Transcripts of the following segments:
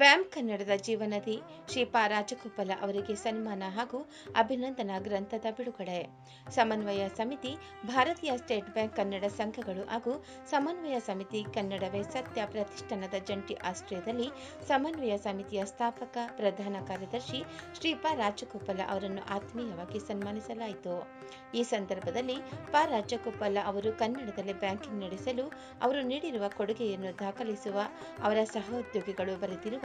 ಬ್ಯಾಮ್ ಕನ್ನಡದ ಜೀವನದಿ. ಶ್ರೀ ಪಾ ರಾಜಗೋಪಾಲ ಅವರಿಗೆ ಸನ್ಮಾನ ಹಾಗೂ ಅಭಿನಂದನಾ ಗ್ರಂಥದ ಬಿಡುಗಡೆ. ಸಮನ್ವಯ ಸಮಿತಿ, ಭಾರತೀಯ ಸ್ಟೇಟ್ ಬ್ಯಾಂಕ್ ಕನ್ನಡ ಸಂಘಗಳು ಹಾಗೂ ಸಮನ್ವಯ ಸಮಿತಿ ಕನ್ನಡವೇ ಸತ್ಯ ಪ್ರತಿಷ್ಠಾನದ ಜಂಟಿ ಆಶ್ರಯದಲ್ಲಿ ಸಮನ್ವಯ ಸಮಿತಿಯ ಸ್ಥಾಪಕ, ಪ್ರಧಾನ ಕಾರ್ಯದರ್ಶಿ ಶ್ರೀ ಪಾ ರಾಜಗೋಪಾಲ ಅವರನ್ನು ಆತ್ಮೀಯವಾಗಿ ಸನ್ಮಾನಿಸಲಾಯಿತು. ಈ ಸಂದರ್ಭದಲ್ಲಿ ಪಾ ರಾಜಗೋಪಾಲ ಅವರು ಕನ್ನಡದಲ್ಲಿ ಬ್ಯಾಂಕಿಂಗ್ ನಡೆಸಲು ಅವರು ನೀಡಿರುವ ಕೊಡುಗೆಯನ್ನು ದಾಖಲಿಸುವ ಅವರ ಸಹೋದ್ಯೋಗಿಗಳು ಬರೆದಿರುವ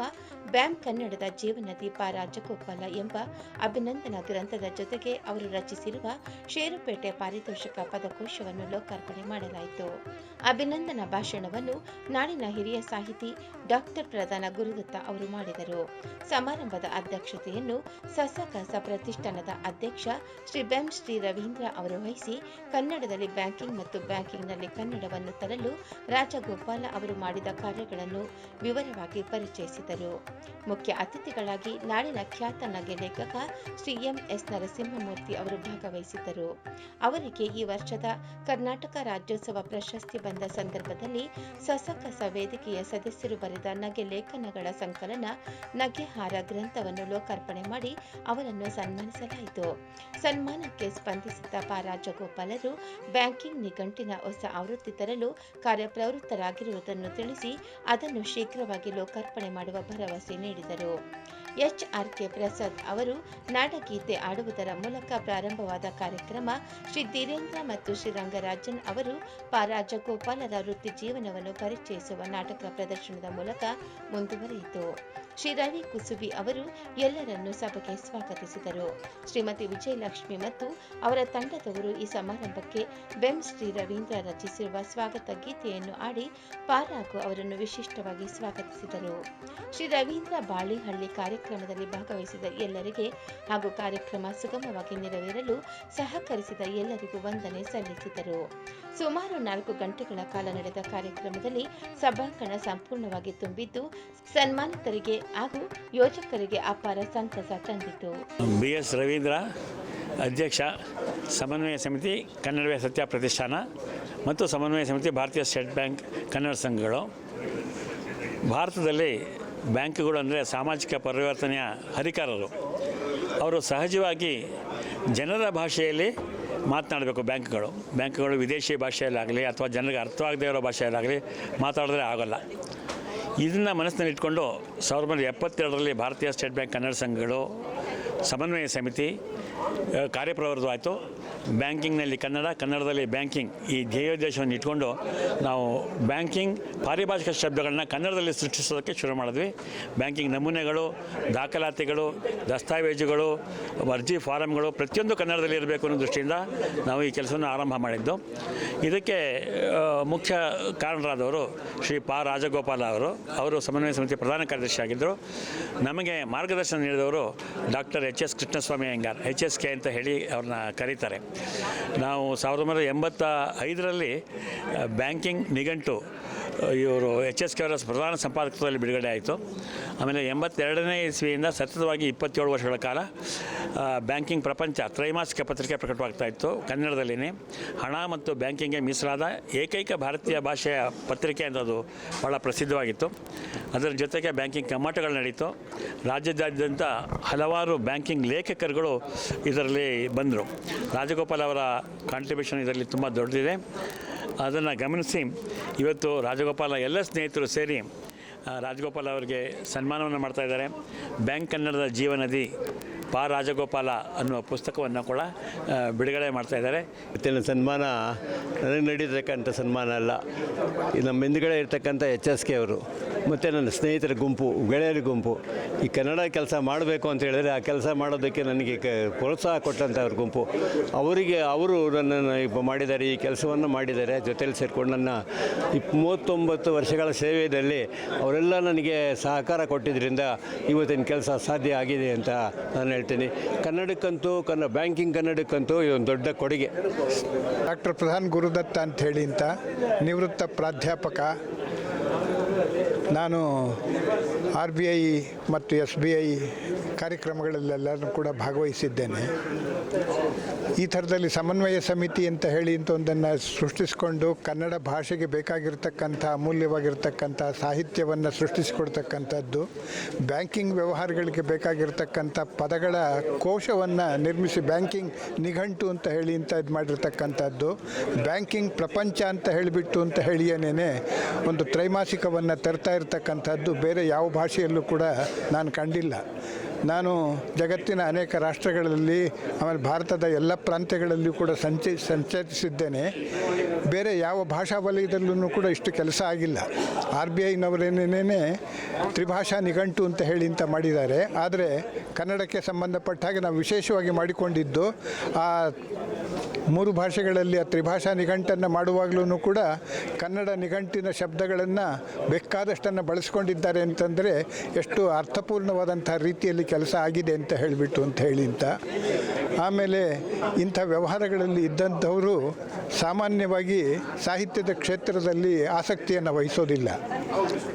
ಬ್ಯಾಂಕ್ ಕನ್ನಡದ ಜೀವನ ದೀಪ ರಾಜಗೋಪಾಲ ಎಂಬ ಅಭಿನಂದನಾ ಗ್ರಂಥದ ಜೊತೆಗೆ ಅವರು ರಚಿಸಿರುವ ಷೇರುಪೇಟೆ ಪಾರಿತೋಷಕ ಪದಕೋಶವನ್ನು ಲೋಕಾರ್ಪಣೆ ಮಾಡಲಾಯಿತು. ಅಭಿನಂದನಾ ಭಾಷಣವನ್ನು ನಾಡಿನ ಹಿರಿಯ ಸಾಹಿತಿ ಡಾಕ್ಟರ್ ಪ್ರಧಾನ ಗುರುದತ್ತ ಅವರು ಮಾಡಿದರು. ಸಮಾರಂಭದ ಅಧ್ಯಕ್ಷತೆಯನ್ನು ಸಸಕಸ ಪ್ರತಿಷ್ಠಾನದ ಅಧ್ಯಕ್ಷ ಶ್ರೀ ಬೆಂ ಶ್ರೀ ರವೀಂದ್ರ ಅವರು ವಹಿಸಿ ಕನ್ನಡದಲ್ಲಿ ಬ್ಯಾಂಕಿಂಗ್ ಮತ್ತು ಬ್ಯಾಂಕಿಂಗ್ನಲ್ಲಿ ಕನ್ನಡವನ್ನು ತರಲು ರಾಜಗೋಪಾಲ ಅವರು ಮಾಡಿದ ಕಾರ್ಯಗಳನ್ನು ವಿವರವಾಗಿ ಪರಿಚಯಿಸಿದರು. ಮುಖ್ಯ ಅತಿಥಿಗಳಾಗಿ ನಾಡಿನ ಖ್ಯಾತ ನಗೆ ಲೇಖಕ ಶ್ರೀ ಎಂ ಎಸ್ ನರಸಿಂಹಮೂರ್ತಿ ಅವರು ಭಾಗವಹಿಸಿದ್ದರು. ಅವರಿಗೆ ಈ ವರ್ಷದ ಕರ್ನಾಟಕ ರಾಜ್ಯೋತ್ಸವ ಪ್ರಶಸ್ತಿ ಬಂದ ಸಂದರ್ಭದಲ್ಲಿ ಸಸಕಸ ವೇದಿಕೆಯ ಸದಸ್ಯರು ಬರೆದ ನಗೆ ಲೇಖನಗಳ ಸಂಕಲನ ನಗೆಹಾರ ಗ್ರಂಥವನ್ನು ಲೋಕಾರ್ಪಣೆ ಮಾಡಿ ಅವರನ್ನು ಸನ್ಮಾನಿಸಲಾಯಿತು. ಸನ್ಮಾನಕ್ಕೆ ಸ್ಪಂದಿಸಿದ ಪಾರಾಜಗೋಪಾಲರು ಬ್ಯಾಂಕಿಂಗ್ ನಿಘಂಟಿನ ಹೊಸ ಆವೃತ್ತಿ ತರಲು ಕಾರ್ಯಪ್ರವೃತ್ತರಾಗಿರುವುದನ್ನು ತಿಳಿಸಿ ಅದನ್ನು ಶೀಘ್ರವಾಗಿ ಲೋಕಾರ್ಪಣೆ ಮಾಡುವ para vacinar y salud. H R K Prasad ಅವರು ನಾಡಗೀತೆ ಆಡುವುದರ ಮೂಲಕ ಪ್ರಾರಂಭವಾದ ಕಾರ್ಯಕ್ರಮ ಶ್ರೀ ಧೀರೇಂದ್ರ ಮತ್ತು ಶ್ರೀ ರಂಗರಾಜನ್ ಅವರು ಪ ರಾಜಗೋಪಾಲರ ವೃತ್ತಿ ಜೀವನವನ್ನು ಪರಿಚಯಿಸುವ ನಾಟಕ ಪ್ರದರ್ಶನದ ಮೂಲಕ ಮುಂದುವರಿಯಿತು. ಶ್ರೀ ರವಿ ಕುಸುಬಿ ಅವರು ಎಲ್ಲರನ್ನು ಸಭೆಗೆ ಸ್ವಾಗತಿಸಿದರು. ಶ್ರೀಮತಿ ವಿಜಯಲಕ್ಷ್ಮಿ ಮತ್ತು ಅವರ ತಂಡದವರು ಈ ಸಮಾರಂಭಕ್ಕೆ ಬೆಂ ಶ್ರೀ ರವೀಂದ್ರ ರಚಿಸಿರುವ ಸ್ವಾಗತ ಗೀತೆಯನ್ನು ಆಡಿ ಪಾರಾಗು ಅವರನ್ನು ವಿಶಿಷ್ಟವಾಗಿ ಸ್ವಾಗತಿಸಿದರು. ಶ್ರೀ ರವೀಂದ್ರ ಬಾಳಿಹಳ್ಳಿ ಕಾರ್ಯಕ್ರಮದಲ್ಲಿ ಭಾಗವಹಿಸಿದ ಎಲ್ಲರಿಗೆ ಹಾಗೂ ಕಾರ್ಯಕ್ರಮ ಸುಗಮವಾಗಿ ನೆರವೇರಲು ಸಹಕರಿಸಿದ ಎಲ್ಲರಿಗೂ ವಂದನೆ ಸಲ್ಲಿಸಿದರು. ಸುಮಾರು ನಾಲ್ಕು ಗಂಟೆಗಳ ಕಾಲ ನಡೆದ ಕಾರ್ಯಕ್ರಮದಲ್ಲಿ ಸಭಾಂಗಣ ಸಂಪೂರ್ಣವಾಗಿ ತುಂಬಿದ್ದು, ಸನ್ಮಾನಿತರಿಗೆ ಹಾಗೂ ಯೋಜಕರಿಗೆ ಅಪಾರ ಸಂತಸ ತಂದಿತು. ಬಿ ಎಸ್ ರವೀಂದ್ರ ಅಧ್ಯಕ್ಷ, ಸಮನ್ವಯ ಸಮಿತಿ, ಕನ್ನಡವೇ ಸತ್ಯ ಪ್ರತಿಷ್ಠಾನ ಮತ್ತು ಸಮನ್ವಯ ಸಮಿತಿ, ಭಾರತೀಯ ಸ್ಟೇಟ್ ಬ್ಯಾಂಕ್ ಕನ್ನಡ ಸಂಘಗಳು. ಭಾರತದಲ್ಲಿ ಬ್ಯಾಂಕ್ಗಳು ಅಂದರೆ ಸಾಮಾಜಿಕ ಪರಿವರ್ತನೆಯ ಹರಿಕಾರರು ಅವರು ಸಹಜವಾಗಿ ಜನರ ಭಾಷೆಯಲ್ಲಿ ಮಾತನಾಡಬೇಕು ಬ್ಯಾಂಕ್ಗಳು. ಬ್ಯಾಂಕ್ಗಳು ವಿದೇಶಿ ಭಾಷೆಯಲ್ಲಾಗಲಿ ಅಥವಾ ಜನರಿಗೆ ಅರ್ಥವಾಗದೇ ಇರೋ ಭಾಷೆಯಲ್ಲಾಗಲಿ ಮಾತಾಡಿದ್ರೆ ಆಗೋಲ್ಲ. ಇದನ್ನು ಮನಸ್ಸಿನಲ್ಲಿ ಇಟ್ಕೊಂಡು ಸಾವಿರದ ಒಂಬೈನೂರ ಎಪ್ಪತ್ತೆರಡರಲ್ಲಿ ಭಾರತೀಯ ಸ್ಟೇಟ್ ಬ್ಯಾಂಕ್ ಕನ್ನಡ ಸಂಘಗಳು ಸಮನ್ವಯ ಸಮಿತಿ ಕಾರ್ಯಪ್ರವೃದ್ಧವಾಯಿತು ಬ್ಯಾಂಕಿಂಗ್ನಲ್ಲಿ, ಕನ್ನಡ, ಕನ್ನಡದಲ್ಲಿ ಬ್ಯಾಂಕಿಂಗ್ ಈ ಧ್ಯೇಯೋದ್ದೇಶವನ್ನು ಇಟ್ಕೊಂಡು ನಾವು ಬ್ಯಾಂಕಿಂಗ್ ಪಾರಿಭಾಷಿಕ ಶಬ್ದಗಳನ್ನ ಕನ್ನಡದಲ್ಲಿ ಸೃಷ್ಟಿಸೋದಕ್ಕೆ ಶುರು ಮಾಡಿದ್ವಿ. ಬ್ಯಾಂಕಿಂಗ್ ನಮೂನೆಗಳು, ದಾಖಲಾತಿಗಳು, ದಸ್ತಾವೇಜುಗಳು, ಅರ್ಜಿ ಫಾರಮ್ಗಳು ಪ್ರತಿಯೊಂದು ಕನ್ನಡದಲ್ಲಿ ಇರಬೇಕು ಅನ್ನೋ ದೃಷ್ಟಿಯಿಂದ ನಾವು ಈ ಕೆಲಸವನ್ನು ಆರಂಭ ಮಾಡಿದ್ದು. ಇದಕ್ಕೆ ಮುಖ್ಯ ಕಾರಣರಾದವರು ಶ್ರೀ ಪಾ ರಾಜಗೋಪಾಲ ಅವರು. ಅವರು ಸಮನ್ವಯ ಸಮಿತಿ ಪ್ರಧಾನ ಕಾರ್ಯದರ್ಶಿ ಆಗಿದ್ದರು. ನಮಗೆ ಮಾರ್ಗದರ್ಶನ ನೀಡಿದವರು doctor H S Krishnaswamy Iyengar, H S K ಅಂತ ಹೇಳಿ ಅವ್ರನ್ನ ಕರೀತಾರೆ. ನಾವು ಸಾವಿರದ ಒಂಬೈನೂರ ಎಂಬತ್ತ ಐದರಲ್ಲಿ ಬ್ಯಾಂಕಿಂಗ್ ನಿಘಂಟು ಇವರು ಎಚ್ ಎಸ್ ಕೆ ಅವರ ಪ್ರಧಾನ ಸಂಪಾದಕತ್ವದಲ್ಲಿ ಬಿಡುಗಡೆ ಆಯಿತು. ಆಮೇಲೆ ಎಂಬತ್ತೆರಡನೇ ಇಸ್ವಿಯಿಂದ ಸತತವಾಗಿ ಇಪ್ಪತ್ತೇಳು ವರ್ಷಗಳ ಕಾಲ ಬ್ಯಾಂಕಿಂಗ್ ಪ್ರಪಂಚ ತ್ರೈಮಾಸಿಕ ಪತ್ರಿಕೆ ಪ್ರಕಟವಾಗ್ತಾ ಇತ್ತು ಕನ್ನಡದಲ್ಲಿನೇ. ಹಣ ಮತ್ತು ಬ್ಯಾಂಕಿಂಗ್ಗೆ ಮೀಸಲಾದ ಏಕೈಕ ಭಾರತೀಯ ಭಾಷೆಯ ಪತ್ರಿಕೆ ಅನ್ನೋದು ಭಾಳ ಪ್ರಸಿದ್ಧವಾಗಿತ್ತು. ಅದರ ಜೊತೆಗೆ ಬ್ಯಾಂಕಿಂಗ್ ಕಮ್ಮಟಗಳು ನಡೀತು. ರಾಜ್ಯದಾದ್ಯಂತ ಹಲವಾರು ಬ್ಯಾಂಕಿಂಗ್ ಲೇಖಕರುಗಳು ಇದರಲ್ಲಿ ಬಂದರು. ರಾಜಗೋಪಾಲ್ ಅವರ ಕಾಂಟ್ರಿಬ್ಯೂಷನ್ ಇದರಲ್ಲಿ ತುಂಬ ದೊಡ್ಡದಿದೆ. ಅದನ್ನು ಗಮನಿಸಿ. ಇವತ್ತು ರಾಜಗೋಪಾಲ ಎಲ್ಲ ಸ್ನೇಹಿತರು ಸೇರಿ ರಾಜಗೋಪಾಲ ಅವರಿಗೆ ಸನ್ಮಾನವನ್ನು ಮಾಡ್ತಾ ಇದ್ದಾರೆ. ಬ್ಯಾಂಕ್ ಕನ್ನಡದ ಜೀವನದಿ ಪಾ ರಾಜಗೋಪಾಲ ಅನ್ನುವ ಪುಸ್ತಕವನ್ನು ಕೂಡ ಬಿಡುಗಡೆ ಮಾಡ್ತಾ ಇದ್ದಾರೆ. ಇವತ್ತಿನ ಸನ್ಮಾನ ನನಗೆ ನಡೀತಕ್ಕಂಥ ಸನ್ಮಾನ ಅಲ್ಲ. ನಮ್ಮ ಹಿಂದುಗಡೆ ಇರ್ತಕ್ಕಂಥ ಎಚ್ ಎಸ್ ಕೆ ಅವರು. ಮತ್ತು ನನ್ನ ಸ್ನೇಹಿತರ ಗುಂಪು, ಗೆಳೆಯರ ಗುಂಪು, ಈ ಕನ್ನಡ ಕೆಲಸ ಮಾಡಬೇಕು ಅಂತ ಹೇಳಿದರೆ ಆ ಕೆಲಸ ಮಾಡೋದಕ್ಕೆ ನನಗೆ ಕ, ಪ್ರೋತ್ಸಾಹ ಕೊಟ್ಟಂಥವ್ರ ಗುಂಪು. ಅವರಿಗೆ ಅವರು ನನ್ನನ್ನು ಮಾಡಿದ್ದಾರೆ, ಈ ಕೆಲಸವನ್ನು ಮಾಡಿದ್ದಾರೆ. ಜೊತೆಯಲ್ಲಿ ಸೇರಿಕೊಂಡು ನನ್ನ ಇಪ್ ಮೂವತ್ತೊಂಬತ್ತು ವರ್ಷಗಳ ಸೇವೆಯಲ್ಲಿ ಅವರೆಲ್ಲ ನನಗೆ ಸಹಕಾರ ಕೊಟ್ಟಿದ್ದರಿಂದ ಇವತ್ತಿನ ಕೆಲಸ ಸಾಧ್ಯ ಆಗಿದೆ ಅಂತ ನಾನು ಹೇಳ್ತೀನಿ. ಕನ್ನಡಕ್ಕಂತೂ ಕನ್ನಡ ಬ್ಯಾಂಕಿಂಗ್ ಕನ್ನಡಕ್ಕಂತೂ ಇದೊಂದು ದೊಡ್ಡ ಕೊಡುಗೆ. ಡಾಕ್ಟರ್ ಪ್ರಧಾನ್ ಗುರುದತ್ತ ಅಂತ ಹೇಳಿ ಅಂತ ನಿವೃತ್ತ ಪ್ರಾಧ್ಯಾಪಕ ನಾನು ಆರ್ ಬಿ ಐ ಮತ್ತು ಎಸ್ ಬಿ ಐ ಕಾರ್ಯಕ್ರಮಗಳಲ್ಲೆಲ್ಲರೂ ಕೂಡ ಭಾಗವಹಿಸಿದ್ದೇನೆ. ಈ ಥರದಲ್ಲಿ ಸಮನ್ವಯ ಸಮಿತಿ ಅಂತ ಹೇಳಿ ಅಂತ ಒಂದನ್ನು ಸೃಷ್ಟಿಸಿಕೊಂಡು ಕನ್ನಡ ಭಾಷೆಗೆ ಬೇಕಾಗಿರ್ತಕ್ಕಂಥ, ಅಮೂಲ್ಯವಾಗಿರ್ತಕ್ಕಂಥ ಸಾಹಿತ್ಯವನ್ನು ಸೃಷ್ಟಿಸಿಕೊಡ್ತಕ್ಕಂಥದ್ದು, ಬ್ಯಾಂಕಿಂಗ್ ವ್ಯವಹಾರಗಳಿಗೆ ಬೇಕಾಗಿರ್ತಕ್ಕಂಥ ಪದಗಳ ಕೋಶವನ್ನು ನಿರ್ಮಿಸಿ ಬ್ಯಾಂಕಿಂಗ್ ನಿಘಂಟು ಅಂತ ಹೇಳಿ ಅಂತ ಇದು ಮಾಡಿರ್ತಕ್ಕಂಥದ್ದು, ಬ್ಯಾಂಕಿಂಗ್ ಪ್ರಪಂಚ ಅಂತ ಹೇಳಿಬಿಟ್ಟು ಅಂತ ಹೇಳಿಯೇನೇ ಒಂದು ತ್ರೈಮಾಸಿಕವನ್ನು ತರ್ತಾ ಇರ್ತಕ್ಕಂಥದ್ದು ಬೇರೆ ಯಾವ ಭಾಷೆಯಲ್ಲೂ ಕೂಡ ನಾನು ಕಂಡಿಲ್ಲ. ನಾನು ಜಗತ್ತಿನ ಅನೇಕ ರಾಷ್ಟ್ರಗಳಲ್ಲಿ, ಆಮೇಲೆ ಭಾರತದ ಎಲ್ಲ ಪ್ರಾಂತ್ಯಗಳಲ್ಲಿಯೂ ಕೂಡ ಸಂಚ, ಸಂಚರಿಸಿದ್ದೇನೆ. ಬೇರೆ ಯಾವ ಭಾಷಾ ವಲಯದಲ್ಲೂ ಕೂಡ ಇಷ್ಟು ಕೆಲಸ ಆಗಿಲ್ಲ. ಆರ್ ಬಿ ಐನವರೇನೇನೇ ತ್ರಿಭಾಷಾ ನಿಘಂಟು ಅಂತ ಹೇಳಿ ಅಂತ ಮಾಡಿದ್ದಾರೆ. ಆದರೆ ಕನ್ನಡಕ್ಕೆ ಸಂಬಂಧಪಟ್ಟ ಹಾಗೆ ನಾವು ವಿಶೇಷವಾಗಿ ಮಾಡಿಕೊಂಡಿದ್ದು, ಆ ಮೂರು ಭಾಷೆಗಳಲ್ಲಿ ಆ ತ್ರಿಭಾಷಾ ನಿಘಂಟನ್ನು ಮಾಡುವಾಗಲೂ ಕೂಡ ಕನ್ನಡ ನಿಘಂಟಿನ ಶಬ್ದಗಳನ್ನು ಬೇಕಾದಷ್ಟನ್ನು ಬಳಸ್ಕೊಂಡಿದ್ದಾರೆ ಅಂತಂದರೆ ಎಷ್ಟು ಅರ್ಥಪೂರ್ಣವಾದಂಥ ರೀತಿಯಲ್ಲಿ ಕೆಲಸ ಆಗಿದೆ ಅಂತ ಹೇಳಿಬಿಟ್ಟು ಅಂತ ಹೇಳಿ ಅಂತ. ಆಮೇಲೆ ಇಂಥ ವ್ಯವಹಾರಗಳಲ್ಲಿ ಇದ್ದಂಥವರು ಸಾಮಾನ್ಯವಾಗಿ ಸಾಹಿತ್ಯದ ಕ್ಷೇತ್ರದಲ್ಲಿ ಆಸಕ್ತಿಯನ್ನು ವಹಿಸೋದಿಲ್ಲ.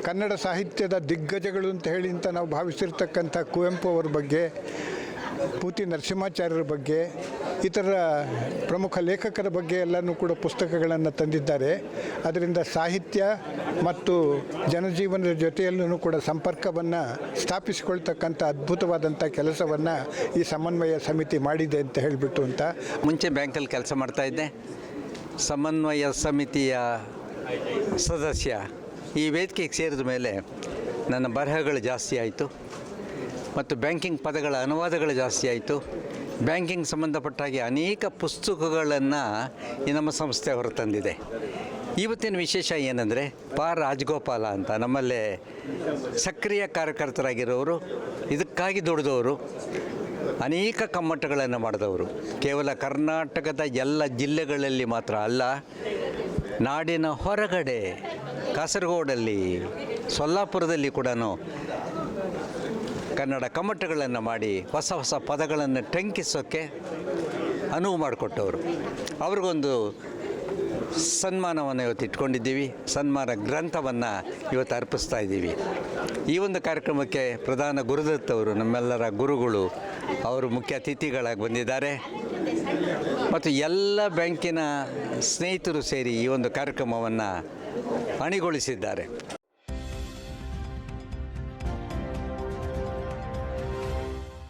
ಕನ್ನಡ ಸಾಹಿತ್ಯದ ದಿಗ್ಗಜಗಳು ಅಂತ ಹೇಳಿ ಅಂತ ನಾವು ಭಾವಿಸಿರ್ತಕ್ಕಂಥ ಕುವೆಂಪು ಅವರ ಬಗ್ಗೆ ಪೂತಿ ನರಸಿಂಹಾಚಾರ್ಯರ ಬಗ್ಗೆ, ಇತರ ಪ್ರಮುಖ ಲೇಖಕರ ಬಗ್ಗೆ ಎಲ್ಲನೂ ಕೂಡ ಪುಸ್ತಕಗಳನ್ನು ತಂದಿದ್ದಾರೆ. ಅದರಿಂದ ಸಾಹಿತ್ಯ ಮತ್ತು ಜನಜೀವನದ ಜೊತೆಯಲ್ಲೂ ಕೂಡ ಸಂಪರ್ಕವನ್ನು ಸ್ಥಾಪಿಸಿಕೊಳ್ತಕ್ಕಂಥ ಅದ್ಭುತವಾದಂಥ ಕೆಲಸವನ್ನು ಈ ಸಮನ್ವಯ ಸಮಿತಿ ಮಾಡಿದೆ ಅಂತ ಹೇಳಿಬಿಟ್ಟು ಅಂತ. ಮುಂಚೆ ಬ್ಯಾಂಕಲ್ಲಿ ಕೆಲಸ ಮಾಡ್ತಾ ಇದ್ದೆ. ಸಮನ್ವಯ ಸಮಿತಿಯ ಸದಸ್ಯ ಈ ವೇದಿಕೆಗೆ ಸೇರಿದ ಮೇಲೆ ನನ್ನ ಬರಹಗಳು ಜಾಸ್ತಿ ಆಯಿತು. ಮತ್ತು ಬ್ಯಾಂಕಿಂಗ್ ಪದಗಳ ಅನುವಾದಗಳು ಜಾಸ್ತಿ ಆಯಿತು. ಬ್ಯಾಂಕಿಂಗ್ ಸಂಬಂಧಪಟ್ಟ ಹಾಗೆ ಅನೇಕ ಪುಸ್ತಕಗಳನ್ನು ಈ ನಮ್ಮ ಸಂಸ್ಥೆ ಹೊರತಂದಿದೆ ಇವತ್ತಿನ ವಿಶೇಷ ಏನಂದರೆ ಪಾ ರಾಜಗೋಪಾಲ ಅಂತ ನಮ್ಮಲ್ಲೇ ಸಕ್ರಿಯ ಕಾರ್ಯಕರ್ತರಾಗಿರೋರು, ಇದಕ್ಕಾಗಿ ದುಡಿದವರು, ಅನೇಕ ಕಮ್ಮಟಗಳನ್ನು ಮಾಡಿದವರು. ಕೇವಲ ಕರ್ನಾಟಕದ ಎಲ್ಲ ಜಿಲ್ಲೆಗಳಲ್ಲಿ ಮಾತ್ರ ಅಲ್ಲ, ನಾಡಿನ ಹೊರಗಡೆ ಕಾಸರಗೋಡಲ್ಲಿ, ಸೊಲ್ಲಾಪುರದಲ್ಲಿ ಕೂಡ ಕನ್ನಡ ಕಮ್ಮಟಗಳನ್ನು ಮಾಡಿ ಹೊಸ ಹೊಸ ಪದಗಳನ್ನು ಟಂಕಿಸೋಕ್ಕೆ ಅನುವು ಮಾಡಿಕೊಟ್ಟವರು. ಅವ್ರಿಗೊಂದು ಸನ್ಮಾನವನ್ನು ಇವತ್ತು ಇಟ್ಕೊಂಡಿದ್ದೀವಿ. ಸನ್ಮಾನ ಗ್ರಂಥವನ್ನು ಇವತ್ತು ಅರ್ಪಿಸ್ತಾ ಇದ್ದೀವಿ. ಈ ಒಂದು ಕಾರ್ಯಕ್ರಮಕ್ಕೆ ಪ್ರಧಾನ ಗುರುದತ್ತವರು ನಮ್ಮೆಲ್ಲರ ಗುರುಗಳು, ಅವರು ಮುಖ್ಯ ಅತಿಥಿಗಳಾಗಿ ಬಂದಿದ್ದಾರೆ. ಮತ್ತು ಎಲ್ಲ ಬ್ಯಾಂಕಿನ ಸ್ನೇಹಿತರು ಸೇರಿ ಈ ಒಂದು ಕಾರ್ಯಕ್ರಮವನ್ನು ಅಣಿಗೊಳಿಸಿದ್ದಾರೆ.